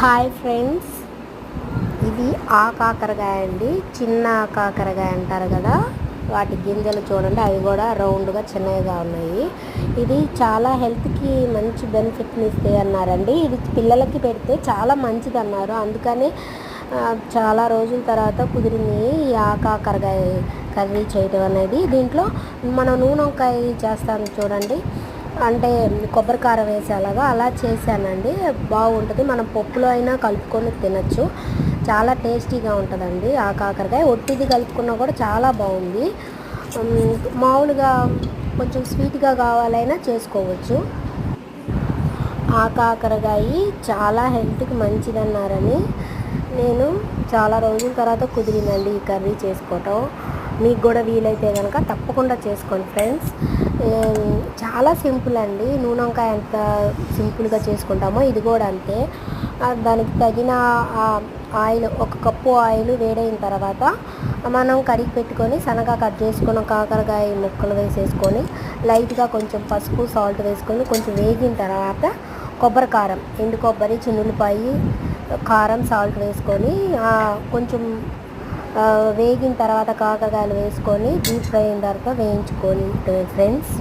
Hi friends. ఇది ఆ కాకరకాయ అండి. చిన్న కాకరకాయ అంటారు కదా. వాటి గింజలు చూడండి అవి కూడా రౌండ్గా చిన్నవిగా ఉన్నాయి. ఇది చాలా హెల్త్కి మంచి బెనిఫిట్ని ఇస్తాయి అన్నారండి. ఇది పిల్లలకి పెడితే చాలా మంచిది అన్నారు. అందుకనే చాలా రోజుల తర్వాత కుదిరింది ఈ ఆ కాకరకాయ కర్రీ చేయడం అనేది. దీంట్లో మనం నూనె వంకాయ చేస్తాను చూడండి. అంటే కొబ్బరికార వేసేలాగా అలా చేశానండి. బాగుంటుంది. మనం పప్పులో అయినా కలుపుకొని తినచ్చు. చాలా టేస్టీగా ఉంటుందండి ఆ కాకరకాయ. ఒట్టిది కలుపుకున్నా కూడా చాలా బాగుంది. మామూలుగా కొంచెం స్వీట్గా కావాలైనా చేసుకోవచ్చు. ఆ కాకరకాయ చాలా హెల్త్కి మంచిదన్నారని నేను చాలా రోజుల తర్వాత కుదిరిందండి ఈ కర్రీ చేసుకోవటం. మీకు కూడా వీలైతే కనుక తప్పకుండా చేసుకోండి ఫ్రెండ్స్. చాలా సింపుల్ అండి. నూనె వంకాయ ఎంత సింపుల్గా చేసుకుంటామో ఇది కూడా అంతే. దానికి తగిన ఆయిల్ ఒక కప్పు ఆయిల్ వేడైన తర్వాత మనం కడిగి పెట్టుకొని సన్నగా కట్ చేసుకున్న కాకరకాయ ముక్కలు వేసేసుకొని లైట్గా కొంచెం పసుపు సాల్ట్ వేసుకొని కొంచెం వేగిన తర్వాత కొబ్బరి కారం ఎండు కొబ్బరి చిన్నులపాయి కారం సాల్ట్ వేసుకొని కొంచెం వేగిన తర్వాత కాకరకాయలు వేసుకొని డీప్ ఫ్రై అయిన తర్వాత వేయించుకోండి ఫ్రెండ్స్